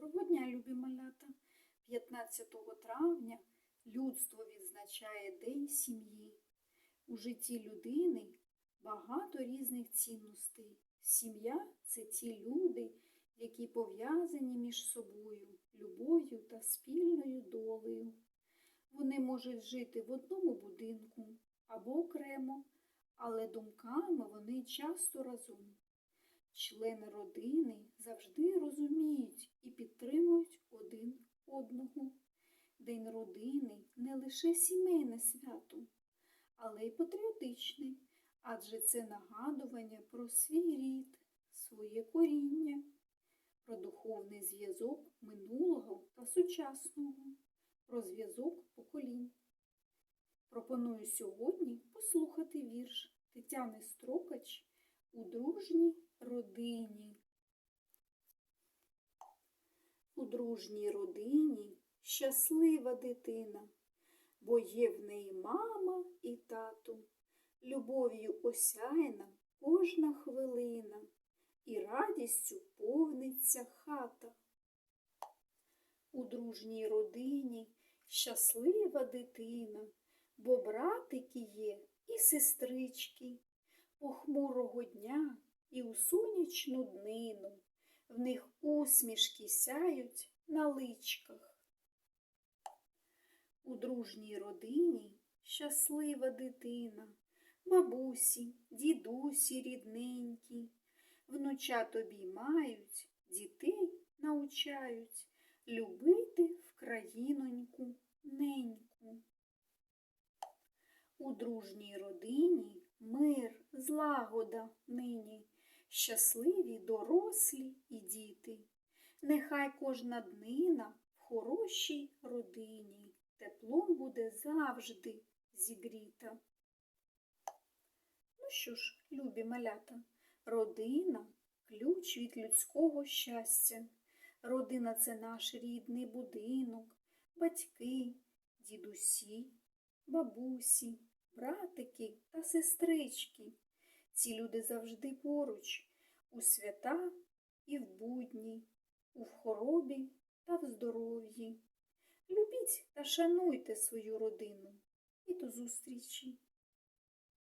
Доброго дня, любі малята! 15 травня людство відзначає День сім'ї. У житті людини багато різних цінностей. Сім'я це ті люди, які пов'язані між собою любов'ю та спільною долею. Вони можуть жити в одному будинку або окремо, але думками вони часто разом. Члени родини завжди День родини не лише сімейне свято, але й патріотичне, адже це нагадування про свій рід, своє коріння, про духовний зв'язок минулого та сучасного, про зв'язок поколінь. Пропоную сьогодні послухати вірш Тетяни Строкач у дружній родині. У дружній родині щаслива дитина, бо є в неї мама і тато, любов'ю осяяна кожна хвилина, і радістю повниться хата. У дружній родині щаслива дитина, бо братики є і сестрички, похмурого дня і у сонячну днину в них усмішки сяють на личках. У дружній родині щаслива дитина, бабусі, дідусі рідненькі, внучат обіймають, дітей научають любити в країноньку неньку. У дружній родині мир, злагода нині, щасливі дорослі і діти. Нехай кожна днина в хорошій родині теплом буде завжди зігріта. Ну що ж, любі малята, родина ключ від людського щастя. Родина це наш рідний будинок, батьки, дідусі, бабусі, братики та сестрички. Ці люди завжди поруч, у свята і в будні, у хворобі та в здоров'ї. Любіть та шануйте свою родину і до зустрічі!